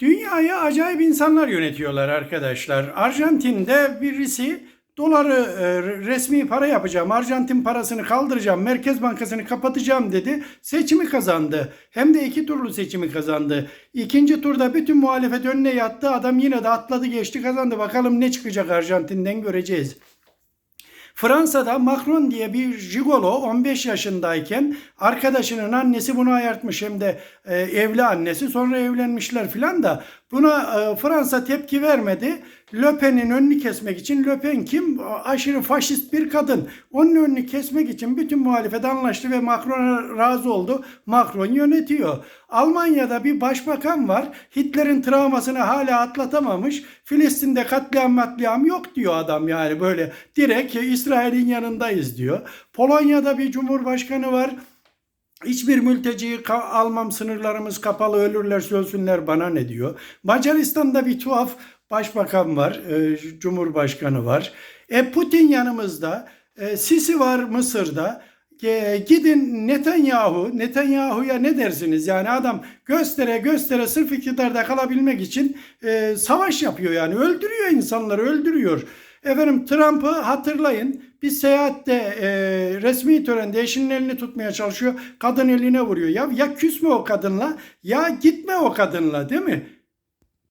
Dünyayı acayip insanlar yönetiyorlar arkadaşlar. Arjantin'de birisi doları e, resmi para yapacağım, Arjantin parasını kaldıracağım, Merkez Bankası'nı kapatacağım dedi. Seçimi kazandı. Hem de iki turlu seçimi kazandı. İkinci turda bütün muhalefet önüne yattı. Adam yine de atladı geçti kazandı. Bakalım ne çıkacak Arjantin'den göreceğiz. Fransa'da Macron diye bir jigolo 15 yaşındayken arkadaşının annesi bunu ayartmış. Hem de e, evli annesi sonra evlenmişler filan da buna e, Fransa tepki vermedi. Le Pen'in önünü kesmek için Le Pen kim? Aşırı faşist bir kadın. Onun önünü kesmek için bütün muhalefet anlaştı ve Macron'a razı oldu. Macron yönetiyor. Almanya'da bir başbakan var. Hitler'in travmasını hala atlatamamış. Filistin'de katliam matliam yok diyor adam yani böyle direkt İsrail'in yanındayız diyor. Polonya'da bir cumhurbaşkanı var. Hiçbir mülteciyi almam sınırlarımız kapalı ölürler ölsünler bana ne diyor. Macaristan'da bir tuhaf başbakan var, e, cumhurbaşkanı var. E, Putin yanımızda, e, Sisi var Mısır'da. E, gidin Netanyahu, Netanyahu'ya ne dersiniz? Yani adam göstere göstere sırf iktidarda kalabilmek için e, savaş yapıyor yani. Öldürüyor insanları, öldürüyor. Efendim Trump'ı hatırlayın. Bir seyahatte e, resmi törende eşinin elini tutmaya çalışıyor. Kadın eline vuruyor. Ya ya küsme o kadınla ya gitme o kadınla değil mi?